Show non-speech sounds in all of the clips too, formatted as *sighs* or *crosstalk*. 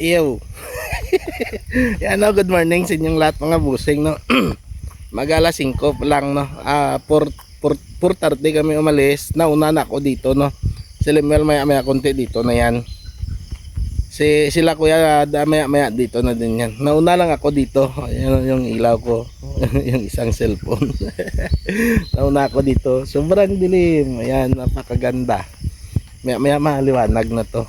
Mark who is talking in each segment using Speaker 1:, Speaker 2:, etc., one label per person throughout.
Speaker 1: Ew. *laughs* Yan no, good morning sa inyong lahat mga busing no. Mag-alas 5 pa lang no. Ah, 4 4 4:30 kami umalis. Nauna na ako dito no. Si Lemuel maya maya konti dito na yan. Si sila kuya da maya maya dito na din yan. Nauna lang ako dito. Ayan yung ilaw ko. *laughs* yung isang cellphone. *laughs* Nauna ako dito. Sobrang dilim. Ayan, napakaganda. Maya maya maliwanag na to.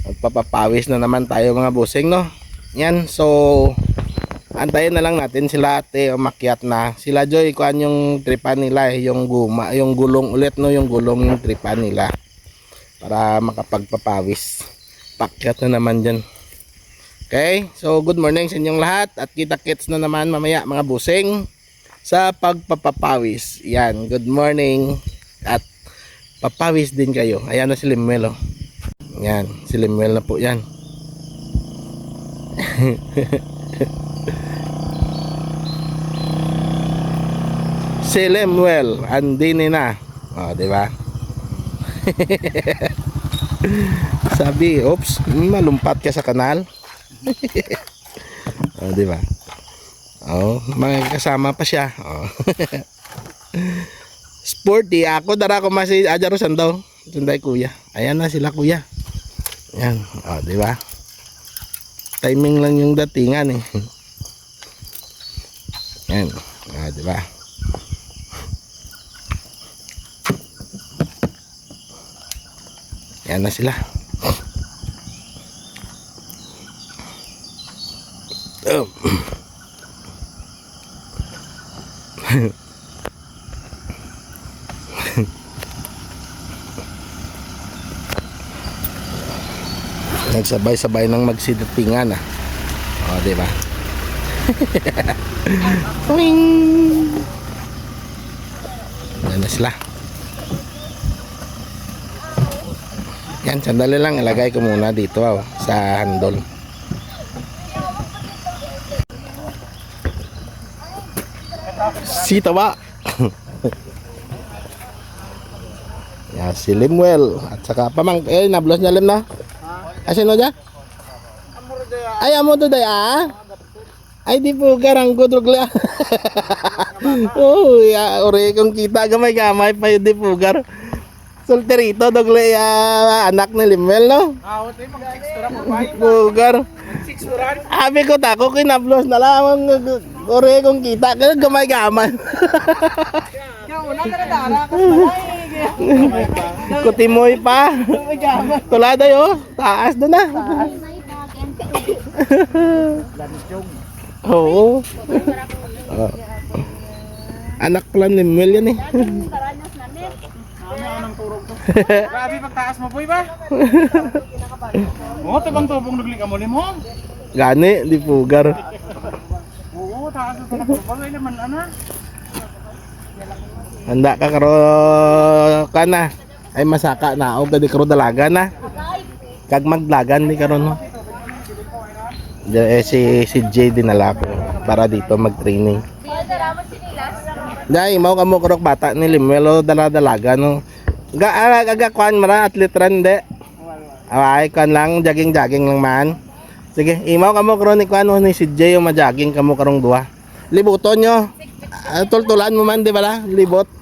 Speaker 1: Magpapapawis na naman tayo mga busing no. Yan, so antayin na lang natin sila ate umakyat na. Sila Joy kuan yung tripan nila eh, yung guma, yung gulong ulit no, yung gulong yung tripan nila para makapagpapawis. Pakyat na naman dyan. Okay, so good morning sa inyong lahat at kita-kits na naman mamaya mga busing sa pagpapapawis. Yan, good morning at papawis din kayo. Ayan na si Limuel oh. Yan, si Limuel na po yan. *laughs* si Lemuel, andini na. O, di ba? *laughs* Sabi, oops, malumpat ka sa kanal. *laughs* o, di ba? Oh, may kasama pa siya. Oh. Sporty, ako dara ko masi ajaro sandaw. Sunday kuya. Ayan na sila kuya. Yan, oh, di ba? Timing lang yung datingan eh. Yan, oh, di ba? Yan na sila. Oh. Nagsabay-sabay nang magsidatingan ah. O, di ba? *laughs* Tuwing! Yan na sila. Yan, sandali lang. Ilagay ko muna dito ah, sa handle. Si Tawa. *laughs* Yan, si Limuel. At saka pamang... Eh, nablos niya lim na? Mo dyan? Ay, amo to day ah? Ay, di po garang gudrog la. oh, ya, ore kung kita gamay-gamay pa yun di po gar. Solterito, dogle ya, anak ni Limel, no?
Speaker 2: Ah, wala mag extra mo. Six turan.
Speaker 1: Abi ko tako kinablos na lang ore kung kita ka gamay-gamay.
Speaker 2: Kaya una ka na dara ka sa *laughs*
Speaker 1: Kutimoy pa. Tulada yo, taas doon na. *laughs* Oo. Oh. Anak pala ni Mel yan eh. *laughs*
Speaker 2: Grabe pagtaas mo boy ba? Oo, tabang tubong nagli ka mo ni mo.
Speaker 1: Gani, di pugar.
Speaker 2: Oo, taas mo pala ko. Bagay naman ana.
Speaker 1: Handa ka karo ka na. Ay masaka na o gadi karo dalaga na. Kag maglagan ni karon no. Eh, si si Jay dinala ko para dito mag-training. Dai, mau kamo karok bata ni Limelo dala-dalaga no. Ga aga, aga kwan mara atlet ran de. Ay, kan lang jogging-jogging lang man. Sige, imaw kamo karon ni kwan no, ni si Jay yung ma-jogging kamo karong duha. Libuton nyo. Ah, tultulan mo man di ba la? Libot.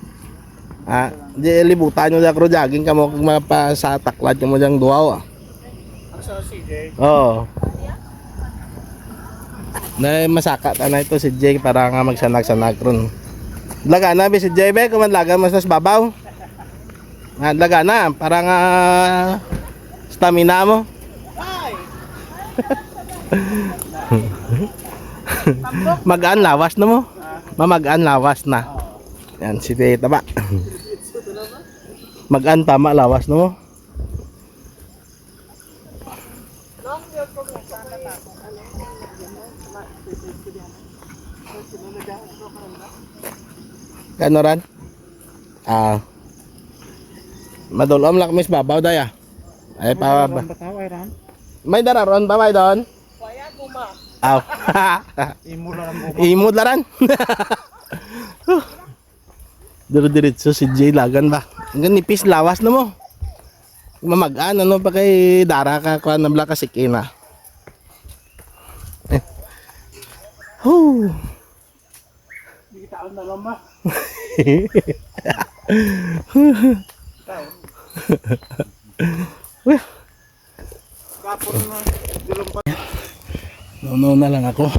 Speaker 1: Ah, di libutan nyo da karo jogging kamo kag mapasataklat mo dang duha. ah.
Speaker 2: Asa si Jay?
Speaker 1: Oo. Na masaka ta na ito si Jay para nga magsanag-sanag ron. Laga na bi si Jay be kuman laga mas mas babaw. Nga laga na para nga stamina mo. *laughs* Magaan lawas na mo. Mamagaan lawas na. Yan si Tita ba. *laughs* Magaan tama lawas na mo. Kano ran? Ah. Madulom lang mis babaw daya. Ay pa ba. May dararon ba may doon? Aw. *laughs*
Speaker 2: Imo lang mo.
Speaker 1: Imod *laughs* Duro-diretso si Jay Lagan ba? Hanggang nipis, lawas na mo. Mamagaan, ano pa kay Dara ka, kuha na blaka si Kina. Eh. Hoo!
Speaker 2: Hindi kita alam na lang ba?
Speaker 1: no,
Speaker 2: no na
Speaker 1: lang ako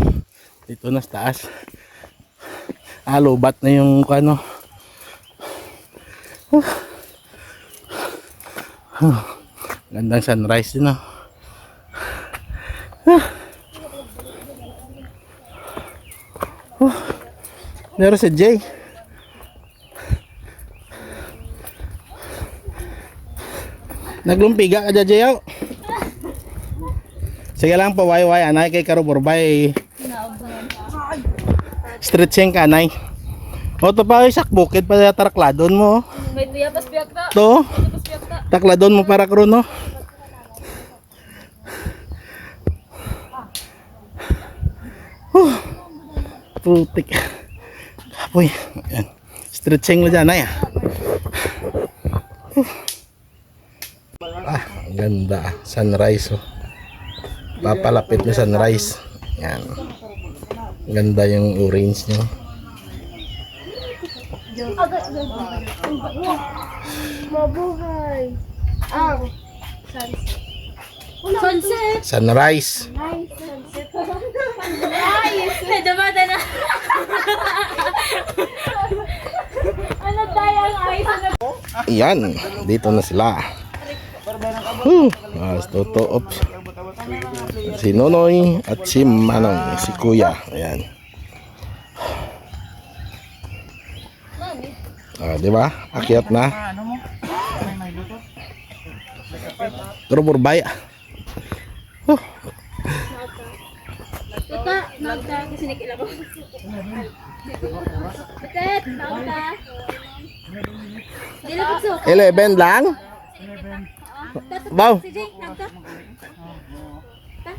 Speaker 1: dito na sa taas alobat ah, na yung ano Huh. Huh. Gandang sunrise din, no? Huh. Huh. Meron si Jay. Naglumpiga ka dyan, Jay, oh. Sige lang pa way anay kay karo borbay. Stretching ka anay. O to pa isak bukid pa sa tarakladon mo. oh.
Speaker 3: May tuya pas biyak ta.
Speaker 1: To, takladon mo para kro no. Huh. Putik. Kapoy. Ayan. Stretching mo dyan, ay. ah. Huh. Ah, ang ganda. ah. Sunrise, oh. Papalapit na sunrise. Yan. Ganda yung orange niya.
Speaker 3: Mabuhay. Ah. Sunset.
Speaker 1: Sunrise.
Speaker 3: Nice. Sunset. Hey, dumada na. ano tayo ang ayos na
Speaker 1: Yan, dito na sila. Huh, mas totoo. Si Nonoy at si Manong, si Kuya. Ayan. Ah, di ba? Akyat na. Pero burbay. Huh,
Speaker 3: Tita, nagta kasi nikila ko. Tiket, nagta. Dila ko so.
Speaker 1: 11 lang? Baw.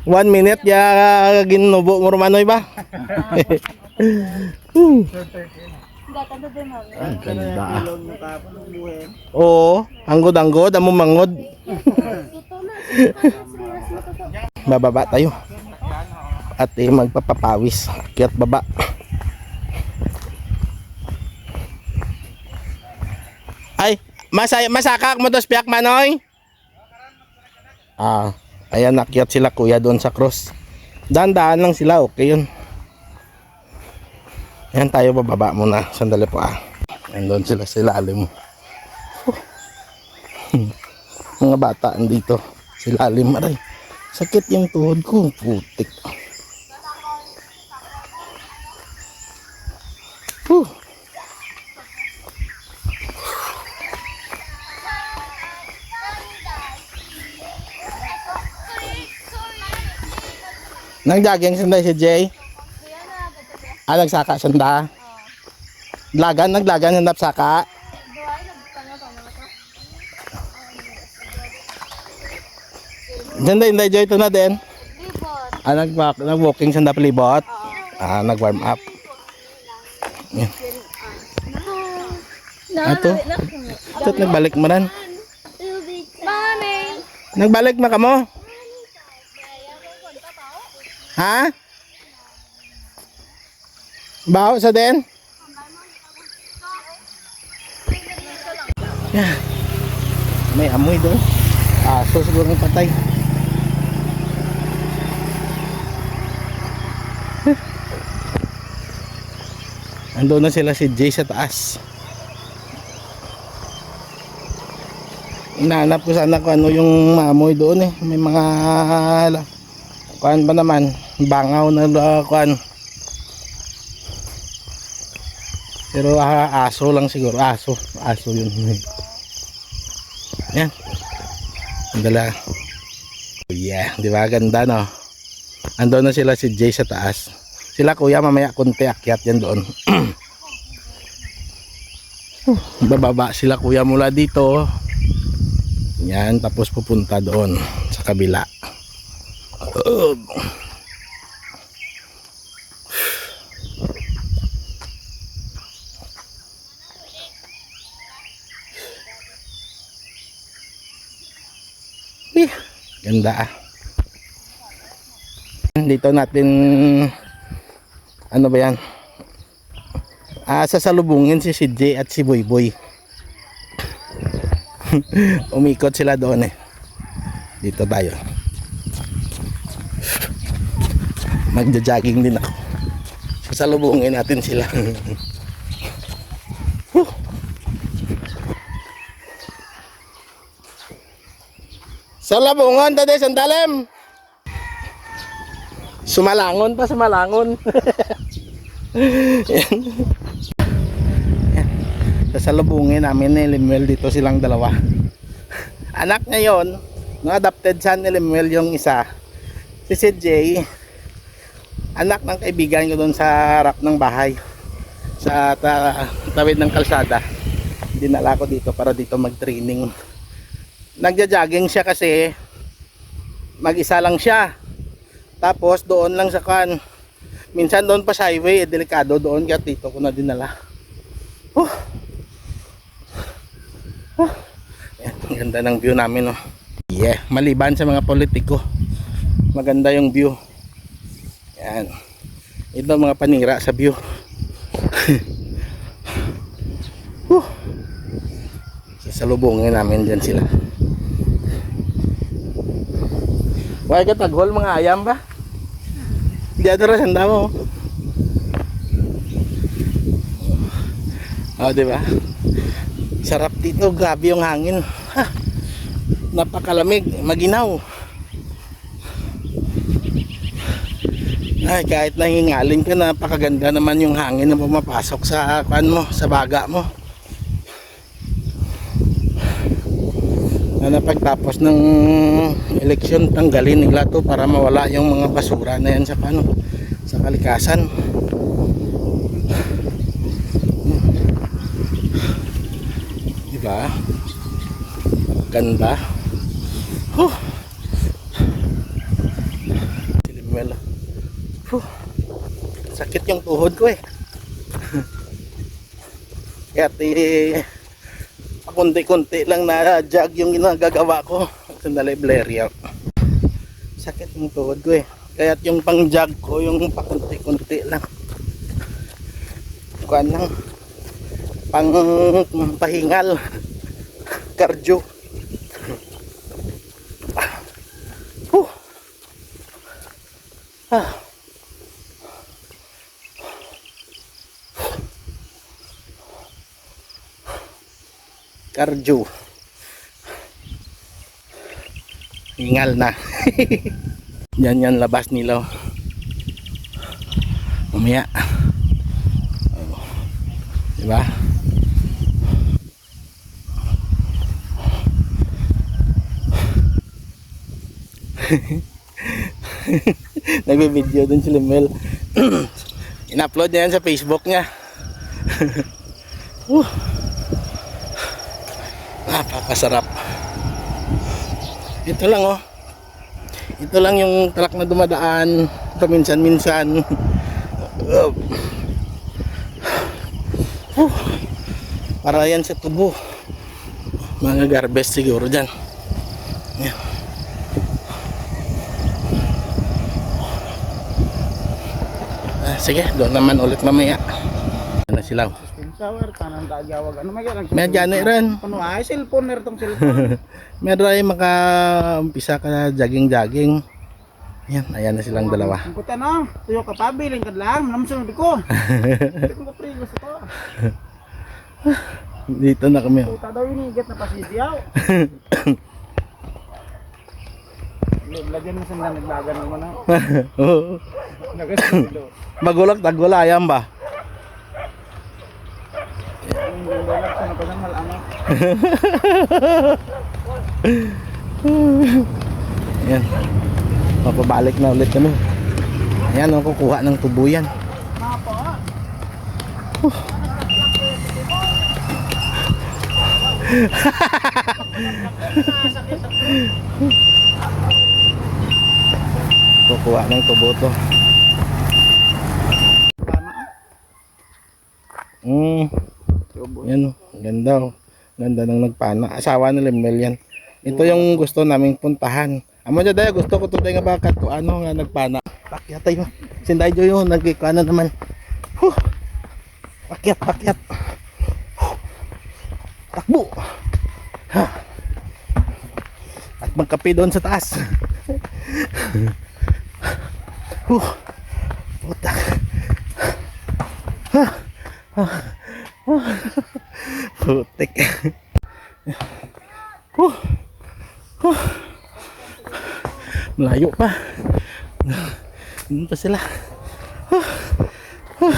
Speaker 1: 1 minute ya ginubo mo Romanoy ba? *laughs* Ang ganda. Oo, anggod-anggod, amo mangod. Bababa tayo. At eh, magpapapawis. Akyat baba. Ay, masaya, masakak mo dos piyak manoy? Ah, ayan nakyat sila kuya doon sa cross. Daan-daan lang sila, okay yun. Ayan tayo bababa muna. Sandali po ah. Andun sila sa ilalim. *laughs* Mga bata andito. Sa ilalim aray. Sakit yung tuhod ko. Putik. Huh. Nang jogging sanda si Jay. Ah, nagsaka sanda. Lagan, naglagan ng saka. Sanda hindi Joy ito na din. Ah, nag nag-walking sanda palibot. Ah, nag-warm up. Yan. Ato. Ito't nagbalik mo rin. Nagbalik na ka mo? Ha? Baho sa? Yan. May amoy doon. Aso siguro ng patay. Ando na sila si Jay sa taas. Inaanap ko sana kung ano yung maamoy doon eh. May mga kuan ba naman, bangaw na uh, kuan. Pero ah, aso lang siguro, aso, aso yun. Yan. Ang dala. Oh yeah, di ba ganda no? Ando na sila si Jay sa taas. Sila kuya mamaya konti akyat yan doon. *clears throat* Bababa sila kuya mula dito. Yan, tapos pupunta doon sa kabila. Ugh. Ganda ah. Dito natin Ano ba yan? Ah, sasalubungin si CJ at si Boy Boy. *laughs* Umikot sila doon eh. Dito tayo. Magja-jogging din ako. Sasalubungin natin sila. *laughs* Salabungan, tade, sandalim. Sumalangon pa, sumalangon. *laughs* Yan. Yan. Sasalubungin namin ni Limuel dito silang dalawa. Anak niya yon, no adopted son ni Limuel yung isa. Si CJ, anak ng kaibigan ko doon sa harap ng bahay. Sa ta- tawid ng kalsada. Dinala ko dito para dito mag-training. Nagja-jogging siya kasi mag-isa lang siya. Tapos doon lang sa kan. Minsan doon pa sa highway, eh, delikado doon kaya dito ko na dinala. Oh. Oh. Ang ganda ng view namin, no. Yeah, maliban sa mga politiko. Maganda yung view. Yan. Ito mga panira sa view. *laughs* Whew. Sasalubungin namin dyan sila. Why ka taghol mga ayam ba? Di ato ra sanda mo. Oh, di ba? Sarap dito, grabe yung hangin. Ha, napakalamig, maginaw. Ay, kahit nahingalin ka, napakaganda naman yung hangin na pumapasok sa kan mo, sa baga mo. Na pagtapos ng eleksyon tanggalin nila to para mawala yung mga basura na yan sa ano sa kalikasan di ba ganda huh. Silimela. Huh. sakit yung tuhod ko eh *laughs* kaya kunti-kunti lang na jog yung ginagagawa ko. Sandali, out. Sakit yung tuhod ko eh. Kaya yung pang jog ko, yung pakunti-kunti lang. Kuan lang. Pang pahingal. Cardio. Huh. Ah. Cardio. Hingal na. *laughs* yan yan labas nila. oh. Mamaya. Oh. Diba? *laughs* Nagbe-video dun si Limel. *clears throat* In-upload niya yan sa Facebook niya. *laughs* uh. Napakasarap. Ito lang oh. Ito lang yung truck na dumadaan. Ito minsan-minsan. Uh, uh, para yan sa tubo. Mga garbage siguro dyan. Yan. Ah, sige, doon naman ulit mamaya. Ano sila?
Speaker 2: Shower, tanan tagawag. Ano may ganang
Speaker 1: May gani rin.
Speaker 2: Ano ay cellphone na itong cellphone. *laughs*
Speaker 1: Meron ay maka-umpisa ka na jogging-jogging. Ayan, ayan na silang dalawa.
Speaker 2: Ang kuta no, tuyo ka pa, biling ka lang, namsunod ko. *laughs* Hindi ko kaprigo sa to.
Speaker 1: Dito na kami.
Speaker 2: Puta daw inigit na pasidyaw. *coughs* Lagyan mo sa mga naglagan naman na. *laughs*
Speaker 1: Oo.
Speaker 2: Nagasundo. *coughs*
Speaker 1: Magulak, tagulayan ba?
Speaker 2: Malama. *laughs*
Speaker 1: Ayan. Mapabalik na ulit kami. Ayan, ang kukuha ng tubo yan.
Speaker 2: Mapa. *laughs*
Speaker 1: Kukuha ng tubo to.
Speaker 2: Tama.
Speaker 1: Mm. Yan, Ang ganda ng nagpana. Asawa ni Lemel. Ito yung gusto naming puntahan. Amo dyan dahil gusto ko to nga baka to ano nga nagpana. Pakyat tayo. Sinday yun. Nagkikuha na naman. Huh. Pakyat, pakyat. Takbo. Ha. At magkape doon sa taas. *laughs* huh. Putak. Ha. Ha. Ha. Putik. Huh. Huh. Pa. Doon pa sila. Huh. Huh.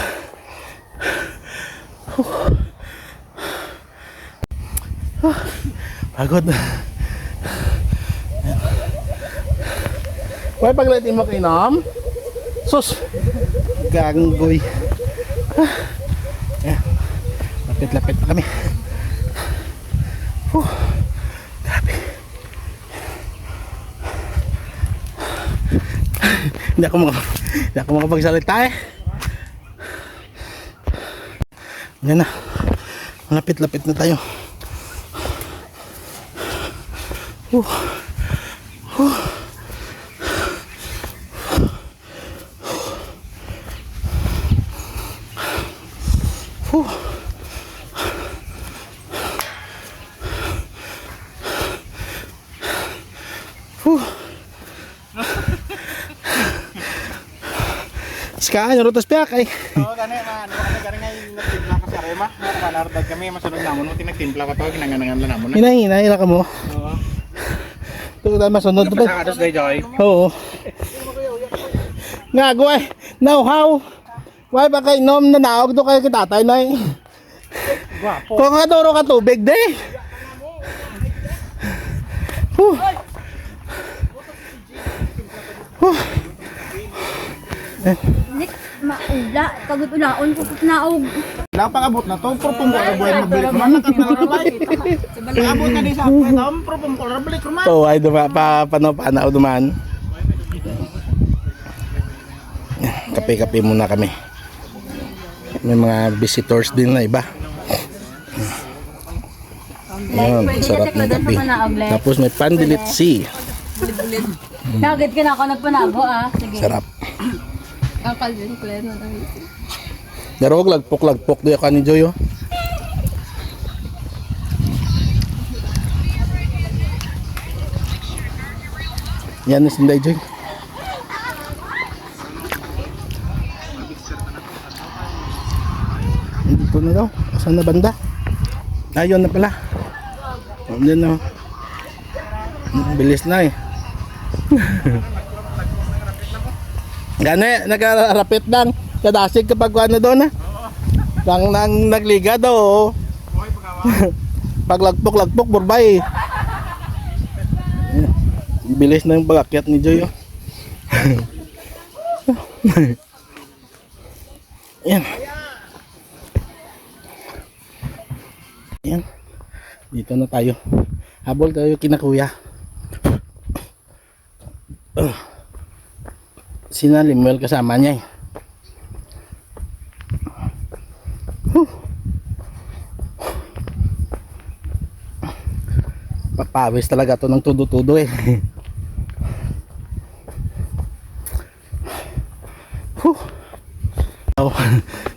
Speaker 1: Huh. Huh. Pagod. Why paglating mo kainom? Sus! Ganggoy. Ah. Lapit-lapit na kami. Hindi ako maka hindi ako makapagsalita eh. Yan na. Malapit-lapit na tayo. Huh. Huh. Skaan, rutas piak ay.
Speaker 2: Oo, gani na ano gani ngay nagtimpla ka sa Rema. Malardag kami masunod namon no tinagtimpla ka to ginanganangan la namon.
Speaker 1: Hinay, hinay, ka mo.
Speaker 2: Oo.
Speaker 1: Ito tayo masunod pa.
Speaker 2: Pagkakados day joy.
Speaker 1: Oo. Nga, guway. Now, how? Why ba kay nom na naog do kayo kitatay na eh? Kung nga duro ka tubig de. Huh.
Speaker 3: Nik, maula. Kagod ulaon ko kung naog.
Speaker 2: Lang pag-abot na to, propong ko buhay magbalik man nakatarabay. Pag-abot na di sa ako, tam propong ko balik man.
Speaker 1: So, ay duma pa pano panaw duman. Kape-kape muna kami. May mga visitors din na iba. Ayan, sarap ng kape. Tapos may pandilit sea.
Speaker 3: Nagad ka na ako nagpanago ah. Sige.
Speaker 1: Sarap.
Speaker 3: Ang kalbin ko lang na
Speaker 1: Pero huwag lagpok-lagpok di ako ni Joy oh. Yan is Inday Joy. Dito na daw. Saan na banda? Ayun na pala. Ayun na. Bilis na eh. *laughs* Gani, nagarapit lang. Kadasig kapag ano doon ha. Lang nang nagliga daw. oh. *laughs* Paglagpok-lagpok, burbay. Bilis na yung pagakyat ni Joy. oh. *laughs* Yan. Yan. Dito na tayo. Habol tayo kina kuya. Sina Limuel kasama niya eh. Huh. Papawis talaga to ng tudo-tudo eh. *laughs* Huh. Oh,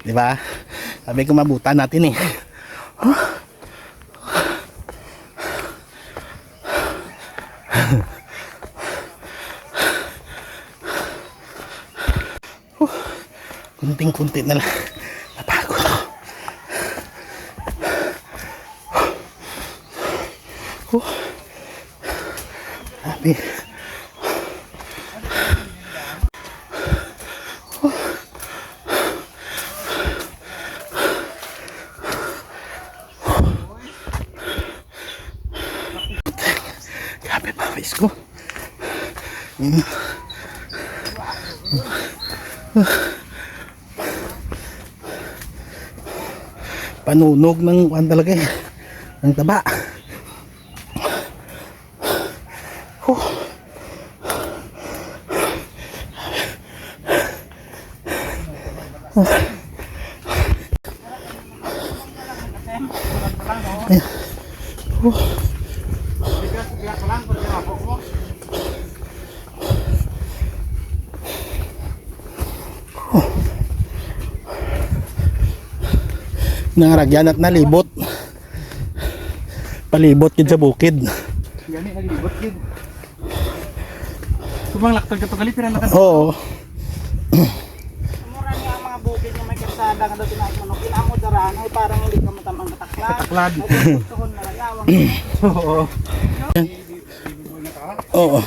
Speaker 1: di ba? Sabi ko mabutan natin eh. Huh. Kunting-kunti na lang. Napagod ako. Huh. Sabi. Grabe pa. Mm. Panunog ng kuan talaga eh. *laughs* Ang taba. Nangaragyan at nalibot. Palibot yun sa bukid.
Speaker 2: Gani naglibot gid. Kumang laktag ka to gali pira na ka.
Speaker 1: Oo.
Speaker 4: Mura niya ang mga bukid yung may karsada nga daw tinaas mo. Kinamo daraan ay parang hindi ka matamang kataklan.
Speaker 2: Taklad.
Speaker 4: Tuhon na layawang.
Speaker 2: Oo.
Speaker 1: Oo.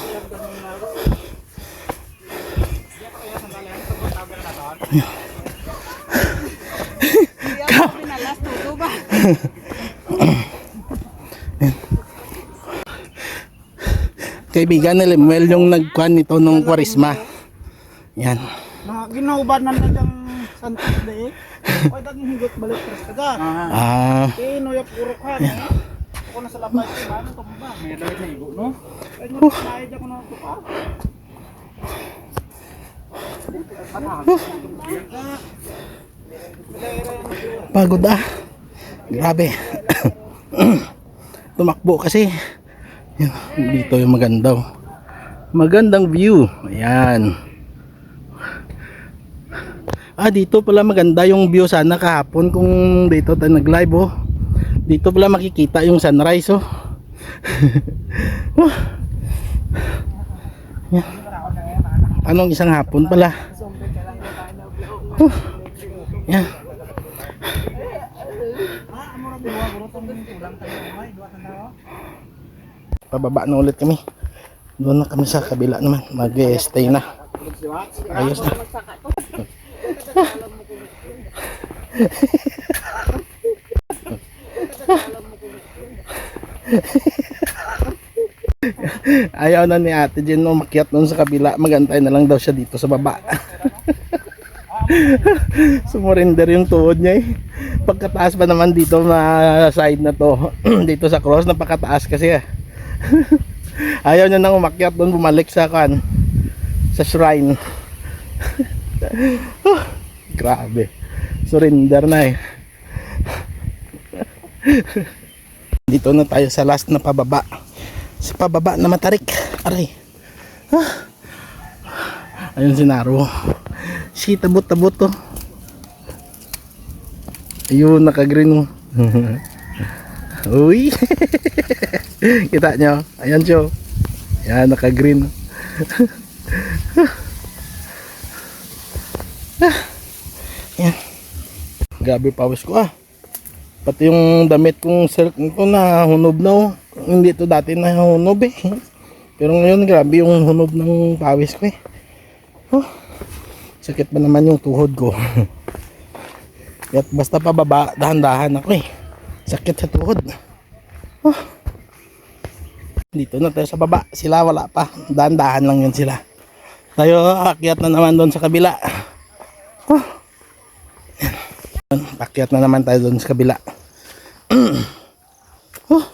Speaker 4: Hindi ako pinalas tuto ba?
Speaker 1: Kaibigan ni Lemuel yung nagkuhan nito nung kwarisma. Yan.
Speaker 4: Na ginauban na nadang santos de. Oy daging higot balik tres kada.
Speaker 1: Ah,
Speaker 4: Kino ya puro ka. Ako na sa labay ko ba to ba?
Speaker 2: May dawit na igo no.
Speaker 4: Ay mo sayad ako na to pa.
Speaker 1: pagod ah. Grabe. *coughs* Tumakbo kasi. Yan, dito yung maganda. oh. Magandang view. Ayan. Ah, dito pala maganda yung view sana kahapon kung dito tayo nag-live oh. Dito pala makikita yung sunrise oh. *laughs* Oh. Anong isang hapon pala? Oh. Yan. Pababa na ulit kami. Doon na kami sa kabila naman. Mag-stay na. Ayos na. Ayaw na ni Ate Jen no makiat doon sa kabila. Magantay na lang daw siya dito sa baba. *laughs* Sumurinder yung tuhod niya eh. Pagkataas pa naman dito na side na to. *clears throat* dito sa cross napakataas kasi ah. *laughs* Ayaw niya nang umakyat doon bumalik sa kan sa shrine. *laughs* Huh, Grabe. Surrender na eh. Dito na tayo sa last na pababa. Sa pababa na matarik. Aray. Ah. Ayun si Naro. Si tabot-tabot to. Ayun, naka-green mo. *laughs* Uy. *laughs* Kita nyo? Ayan siya. Yan, naka-green. *laughs* Yan. Grabe pawis ko ah. Pati yung damit kong silk ko na hunob na oh. Hindi to dati na hunob eh. Pero ngayon grabe yung hunob ng pawis ko eh. Oh. Sakit pa naman yung tuhod ko. *laughs* At basta pababa, dahan-dahan ako eh. Sakit sa tuhod. Oh. Dito na tayo sa baba. Sila wala pa. Dahan-dahan lang yun sila. Tayo akyat na naman doon sa kabila. Oh. Akyat na naman tayo doon sa kabila. *clears throat* oh.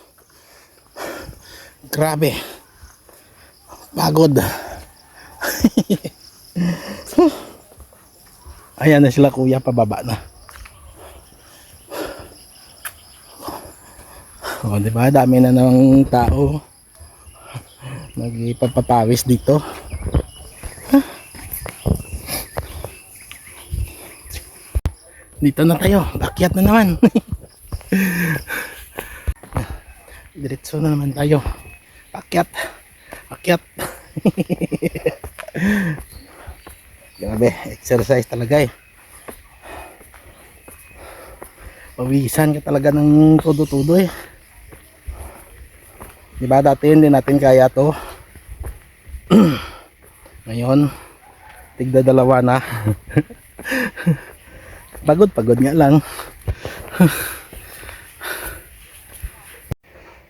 Speaker 1: Grabe. Pagod. *laughs* *laughs* Ayan na sila kuya pababa na. O, di ba? Dami na ng tao. Nagpapapawis dito. Dito na tayo. Akyat na naman. *laughs* Diretso na naman tayo. Akyat. Akyat. *laughs* Grabe, exercise talaga eh. Pawisan ka talaga ng todo-todo eh. Diba dati hindi natin kaya to. *clears throat* Ngayon, tigda dalawa na. *laughs* pagod, pagod nga lang. *laughs*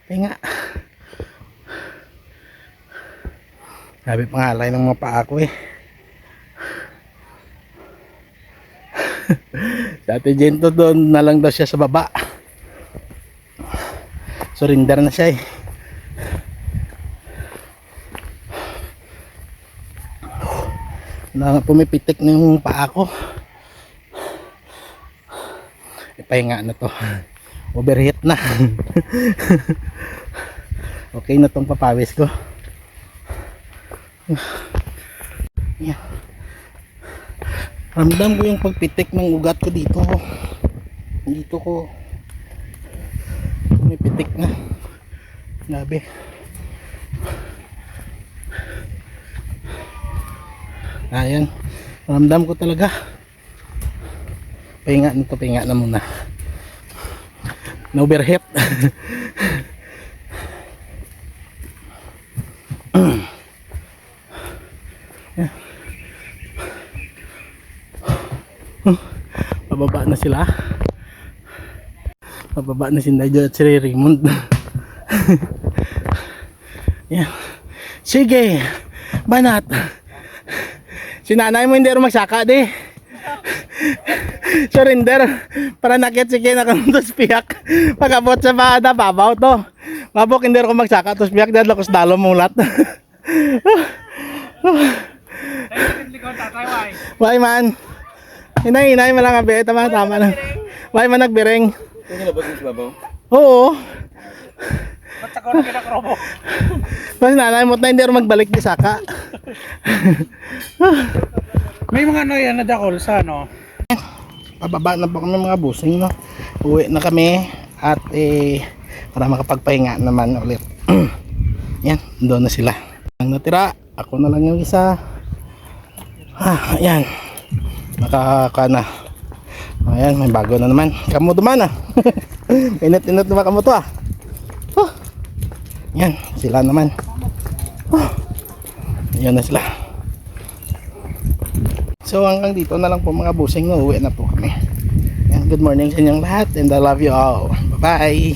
Speaker 1: Kaya nga. Sabi pangalay ng mga paa ko eh. *laughs* Dati Jento doon na lang daw siya sa baba. Surrender na siya eh. Na pumipitik na yung paa ko. Ipahinga na to. *laughs* Overheat na. *laughs* okay na tong papawis ko. *sighs* Yan. Ramdam ko yung pagpitik ng ugat ko dito. Dito ko. May pitik na. Grabe. Ayan. Ramdam ko talaga. Pahinga nito, pahinga na muna. Na overheat. *laughs* *laughs* Pababa na sila. Pababa na si Nigel at si Raymond. *laughs* Yan. Sige. Banat. Si nanay mo hindi rin magsaka di. *laughs* Surrender. Para nakit si Kina kantos piyak. Pagabot sa bada, babaw to. Mabok hindi rin magsaka. Tapos piyak dahil lakos dalo
Speaker 2: tatay, why?
Speaker 1: Why man? Inay, inay mo lang abe. Tama, tama lang. Why man nagbiring?
Speaker 2: Kung nilabot mo sa babaw?
Speaker 1: Oo.
Speaker 2: Ba't ako na kinakrobo? *laughs*
Speaker 1: Mas nanay mo na hindi rin magbalik di saka. *laughs*
Speaker 2: May mga ano yan na dakol sa ano?
Speaker 1: Pababa na po kami mga busing no. Uwi na kami at eh para makapagpahinga naman ulit. *clears throat* yan, doon na sila. Ang natira, ako na lang yung isa. Ah, ayan. Nakaka na. Ayan, may bago na naman. Kamu duman ah. *laughs* Init-init naman kamu to ah. Oh. Yan, sila naman. Oh. Yan na sila. So hanggang dito na lang po mga busing no, uwi na po kami. Yan, good morning sa inyong lahat and I love you all. Bye-bye.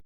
Speaker 1: *laughs*